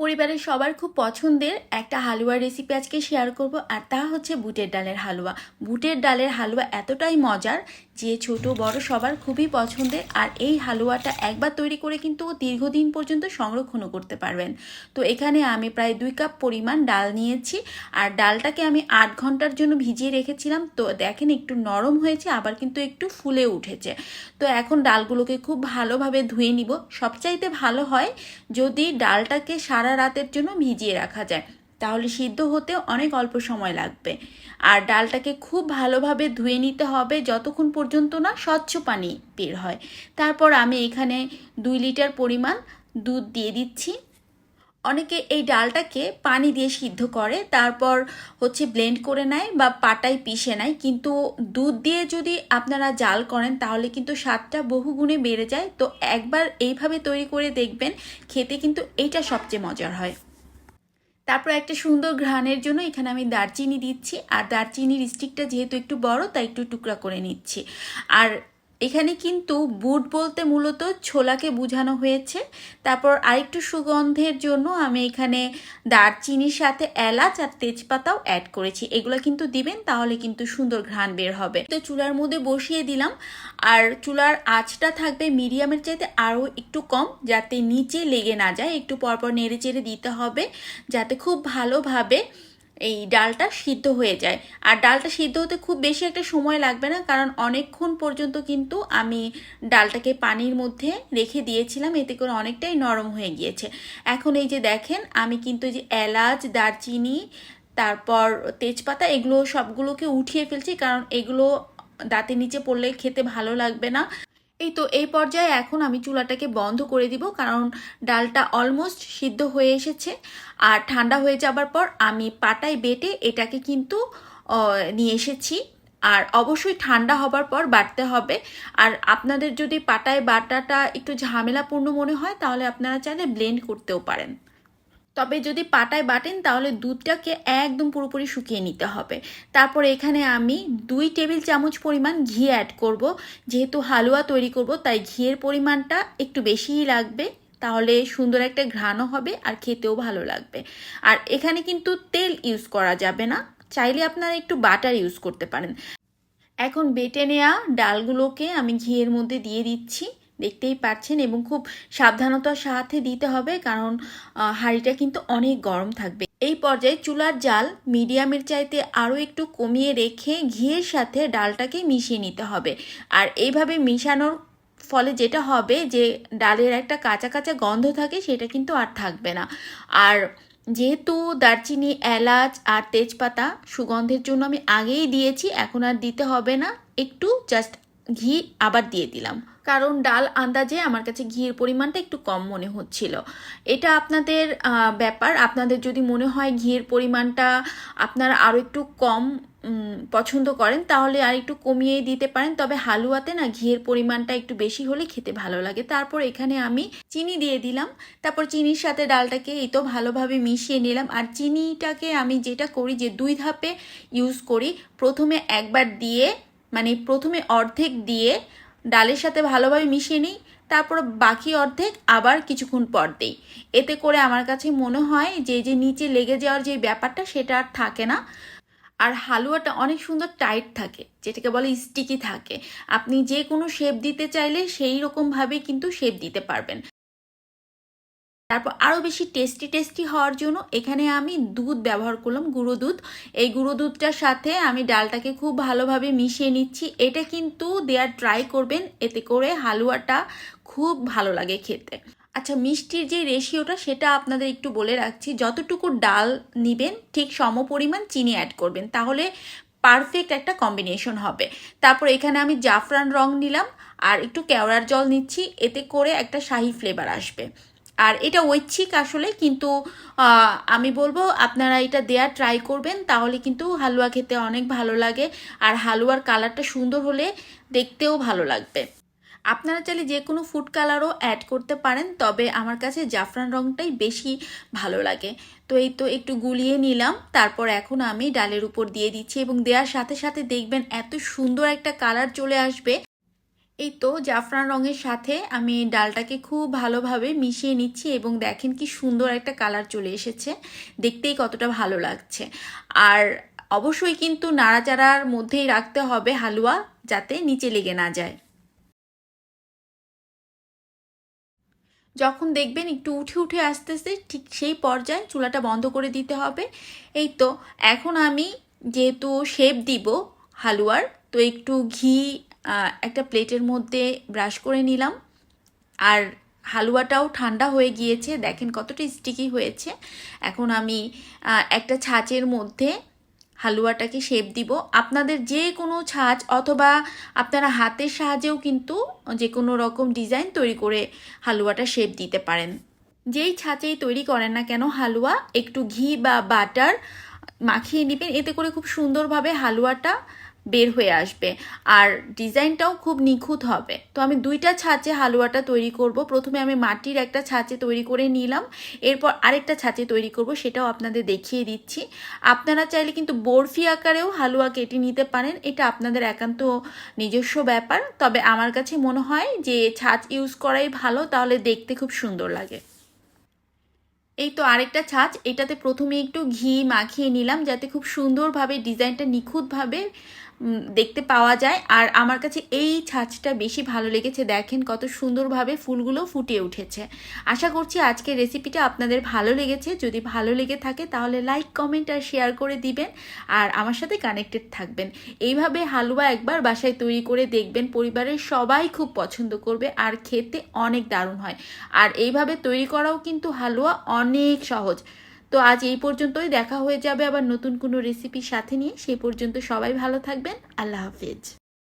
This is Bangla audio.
পরিবারের সবার খুব পছন্দের একটা হালুয়ার রেসিপি আজকে শেয়ার করব, আর তা হচ্ছে বুটের ডালের হালুয়া। বুটের ডালের হালুয়া এতটাই মজার যে ছোট, বড় সবার খুবই পছন্দের, আর এই হালুয়াটা একবার তৈরি করে কিন্তু দীর্ঘদিন পর্যন্ত সংরক্ষণও করতে পারবেন। তো এখানে আমি প্রায় দুই কাপ পরিমাণ ডাল নিয়েছি, আর ডালটাকে আমি আট ঘণ্টার জন্য ভিজিয়ে রেখেছিলাম। তো দেখেন একটু নরম হয়েছে, আবার কিন্তু একটু ফুলে উঠেছে। তো এখন ডালগুলোকে খুব ভালোভাবে ধুয়ে নিব। সবচাইতে ভালো হয় যদি ডালটাকে সারা রাতের জন্য ভিজিয়ে রাখা যায়। তাহলে সিদ্ধ হতে অনেক অল্প সময় লাগবে। আর ডালটাকে খুব ভালোভাবে ধুয়ে নিতে হবে যতক্ষণ পর্যন্ত না স্বচ্ছ পানি বের হয়। তারপর আমি এখানে দুই লিটার পরিমাণ দুধ দিয়ে দিচ্ছি। অনেকে এই ডালটাকে পানি দিয়ে সিদ্ধ করে, তারপর হচ্ছে ব্লেন্ড করে নেয় বা পাটায় পিষে নেয়। কিন্তু দুধ দিয়ে যদি আপনারা জাল করেন, তাহলে কিন্তু স্বাদটা বহু গুণে বেড়ে যায়। তো একবার এইভাবে তৈরি করে দেখবেন, খেতে কিন্তু এইটা সবচেয়ে মজার হয়। তারপর একটা সুন্দর ঘ্রাণের জন্য এখানে আমি দারচিনি দিচ্ছি। আর দারচিনির স্টিকটা যেহেতু একটু বড়, তাই একটু টুকরা করে নিচ্ছি। আর এখানে কিন্তু বুট বলতে মূলত ছোলাকে বোঝানো হয়েছে। তারপর আরেকটু সুগন্ধের জন্য আমি এখানে দারচিনির সাথে এলাচ আর তেজপাতাও অ্যাড করেছি। এগুলো কিন্তু দিবেন, তাহলে কিন্তু সুন্দর ঘ্রাণ বের হবে। তো চুলার মধ্যে বসিয়ে দিলাম। আর চুলার আঁচটা থাকবে মিডিয়ামের চাইতে আরও একটু কম, যাতে নিচে লেগে না যায়। একটু পরপর নেড়ে চেড়ে দিতে হবে, যাতে খুব ভালোভাবে এই ডালটা সিদ্ধ হয়ে যায়। আর ডালটা সিদ্ধ হতে খুব বেশি একটা সময় লাগবে না, কারণ অনেকক্ষণ পর্যন্ত কিন্তু আমি ডালটাকে পানির মধ্যে রেখে দিয়েছিলাম, এতে করে অনেকটাই নরম হয়ে গিয়েছে। এখন এই যে দেখেন, আমি কিন্তু যে এলাচ, দারচিনি, তারপর তেজপাতা, এগুলো সবগুলোকে উঠিয়ে ফেলছি, কারণ এগুলো দাঁতের নিচে পড়লে খেতে ভালো লাগবে না। এই তো, এই পর্যায়ে এখন আমি চুলাটাকে বন্ধ করে দিব, কারণ ডালটা অলমোস্ট সিদ্ধ হয়ে এসেছে। আর ঠান্ডা হয়ে যাবার পর আমি পাটায় বেটে এটাকে কিন্তু নিয়ে এসেছি। আর অবশ্যই ঠান্ডা হবার পর বাটতে হবে। আর আপনাদের যদি পাটায় বাটাটা একটু ঝামেলাপূর্ণ মনে হয়, তাহলে আপনারা চাইলে ব্লেন্ড করতেও পারেন। তবে যদি পাটায় বাটেন, তাহলে দুধটাকে একদম পুরোপুরি শুকিয়ে নিতে হবে। তারপর এখানে আমি দুই টেবিল চামচ পরিমাণ ঘি অ্যাড করব। যেহেতু হালুয়া তৈরি করব, তাই ঘিয়ের পরিমাণটা একটু বেশিই লাগবে। তাহলে সুন্দর একটা ঘ্রাণও হবে আর খেতেও ভালো লাগবে। আর এখানে কিন্তু তেল ইউজ করা যাবে না। চাইলে আপনারা একটু বাটার ইউজ করতে পারেন। এখন বেটে নেওয়া ডালগুলোকে আমি ঘিয়ের মধ্যে দিয়ে দিচ্ছি। দেখতেই পাচ্ছেন এবং খুব সাবধানতার সাথে দিতে হবে, কারণ হাঁড়িটা কিন্তু অনেক গরম থাকবে। এই পর্যায়ে চুলার জাল মিডিয়ামের চাইতে আরও একটু কমিয়ে রেখে ঘিয়ের সাথে ডালটাকে মিশিয়ে নিতে হবে। আর এইভাবে মিশানোর ফলে যেটা হবে যে, ডালের একটা কাঁচা কাঁচা গন্ধ থাকে সেটা কিন্তু আর থাকবে না। আর যেহেতু দারচিনি, এলাচ আর তেজপাতা সুগন্ধের জন্য আমি আগেই দিয়েছি, এখন আর দিতে হবে না। একটু জাস্ট ঘি আবার দিয়ে দিলাম। কারণ ডাল আন্দাজে আমার কাছে ঘিয়ের পরিমাণটা একটু কম মনে হচ্ছিল। এটা আপনাদের ব্যাপার। আপনাদের যদি মনে হয় ঘিয়ের পরিমাণটা আপনারা আরও একটু কম পছন্দ করেন, তাহলে আর একটু কমিয়ে দিতে পারেন। তবে হালুয়াতে না ঘিয়ের পরিমাণটা একটু বেশি হলে খেতে ভালো লাগে। তারপর এখানে আমি চিনি দিয়ে দিলাম। তারপর চিনির সাথে ডালটাকে এই তো ভালোভাবে মিশিয়ে নিলাম। আর চিনিটাকে আমি যেটা করি যে দুই ধাপে ইউজ করি। প্রথমে একবার দিয়ে মানে প্রথমে অর্ধেক দিয়ে ডালের সাথে ভালোভাবে মিশিয়ে নিই, তারপর বাকি অর্ধেক আবার কিছুক্ষণ পর দিই। এতে করে আমার কাছে মনে হয় যে যে নিচে লেগে যাওয়ার যে ব্যাপারটা, সেটা আর থাকে না। আর হালুয়াটা অনেক সুন্দর টাইট থাকে, যেটাকে বলে স্টিকি থাকে। আপনি যে কোনো শেপ দিতে চাইলে সেই রকমভাবে কিন্তু শেপ দিতে পারবেন। তারপর আরও বেশি টেস্টি টেস্টি হওয়ার জন্য এখানে আমি দুধ ব্যবহার করলাম, গুঁড়ো দুধ। এই গুঁড়ো দুধটার সাথে আমি ডালটাকে খুব ভালোভাবে মিশিয়ে নিচ্ছি। এটা কিন্তু দেওয়ার ট্রাই করবেন, এতে করে হালুয়াটা খুব ভালো লাগে খেতে। আচ্ছা মিষ্টির যে রেশিওটা সেটা আপনাদের একটু বলে রাখছি। যতটুকু ডাল নিবেন, ঠিক সম পরিমাণ চিনি অ্যাড করবেন, তাহলে পারফেক্ট একটা কম্বিনেশন হবে। তারপর এখানে আমি জাফরান রং নিলাম, আর একটু কেওড়ার জল নিচ্ছি, এতে করে একটা শাহি ফ্লেভার আসবে। আর এটা ঐচ্ছিক আসলে, কিন্তু আমি বলব আপনারা এটা দেওয়ার ট্রাই করবেন, তাহলে কিন্তু হালুয়া খেতে অনেক ভালো লাগে। আর হালুয়ার কালারটা সুন্দর হলে দেখতেও ভালো লাগবে। আপনারা চাইলে যে কোনো ফুড কালারও অ্যাড করতে পারেন, তবে আমার কাছে জাফরান রঙটাই বেশি ভালো লাগে। তো এই তো একটু গুলিয়ে নিলাম, তারপর এখন আমি ডালের উপর দিয়ে দিচ্ছি এবং দেওয়ার সাথে সাথে দেখবেন এত সুন্দর একটা কালার চলে আসবে। এই তো জাফরান রঙের সাথে আমি ডালটাকে খুব ভালোভাবে মিশিয়ে নিচ্ছি এবং দেখেন কি সুন্দর একটা কালার চলে এসেছে। দেখতেই কতটা ভালো লাগছে। আর অবশ্যই কিন্তু নাড়াচাড়ার মধ্যেই রাখতে হবে হালুয়া যাতে নিচে লেগে না যায়। যখন দেখবেন একটু উঠে উঠে আসতেছে, ঠিক সেই পর্যায়ে চুলাটা বন্ধ করে দিতে হবে। এই তো, এখন আমি যেহেতু শেপ দিব হালুয়ার, তো একটু ঘি একটা প্লেটের মধ্যে ব্রাশ করে নিলাম। আর হালুয়াটাও ঠান্ডা হয়ে গিয়েছে। দেখেন কতটা স্টিকি হয়েছে। এখন আমি একটা ছাঁচের মধ্যে হালুয়াটাকে শেপ দিব। আপনাদের যে কোনো ছাঁচ অথবা আপনারা হাতের সাহায্যেও কিন্তু যে কোনো রকম ডিজাইন তৈরি করে হালুয়াটা শেপ দিতে পারেন। যেই ছাঁচেই তৈরি করেন না কেন, হালুয়া একটু ঘি বা বাটার মাখিয়ে নেবেন। এতে করে খুব সুন্দরভাবে হালুয়াটা বের হয়ে আসবে। আর ডিজাইনটাও খুব নিখুঁত হবে। তো আমি দুইটা ছাঁচে হালুয়াটা তৈরি করব। প্রথমে আমি মাটির একটা ছাঁচে তৈরি করে নিলাম। এরপর আরেকটা ছাঁচে তৈরি করব, সেটাও আপনাদের দেখিয়ে দিচ্ছি। আপনারা চাইলে কিন্তু বরফি আকারেও হালুয়া কেটে নিতে পারেন। এটা আপনাদের একান্ত নিজস্ব ব্যাপার। তবে আমার কাছে মনে হয় যে ছাঁচ ইউজ করাই ভালো, তাহলে দেখতে খুব সুন্দর লাগে। এই তো আরেকটা ছাঁচ। এটাতে প্রথমে একটু ঘি মাখিয়ে নিলাম, যাতে খুব সুন্দরভাবে, ডিজাইনটা নিখুঁতভাবে দেখতে পাওয়া যায়। আর আমার কাছে এই ছাঁচটা বেশি ভালো লেগেছে। দেখেন কত সুন্দরভাবে ফুলগুলো ফুটে উঠেছে। আশা করছি আজকের রেসিপিটা আপনাদের ভালো লেগেছে। যদি ভালো লেগে থাকে তাহলে লাইক কমেন্ট আর শেয়ার করে দিবেন। আর আমার সাথে কানেক্টেড থাকবেন। এইভাবে হালুয়া একবার বাসায় তৈরি করে দেখবেন। পরিবারের সবাই খুব পছন্দ করবে আর খেতে অনেক দারুণ হয়। আর এইভাবে তৈরি করাও কিন্তু হালুয়া অনেক সহজ। তো আজ এই পর্যন্তই। দেখা হয়ে যাবে আবার নতুন কোনো রেসিপির সাথে নিয়ে। সেই পর্যন্ত সবাই ভালো থাকবেন। আল্লাহ হাফিজ।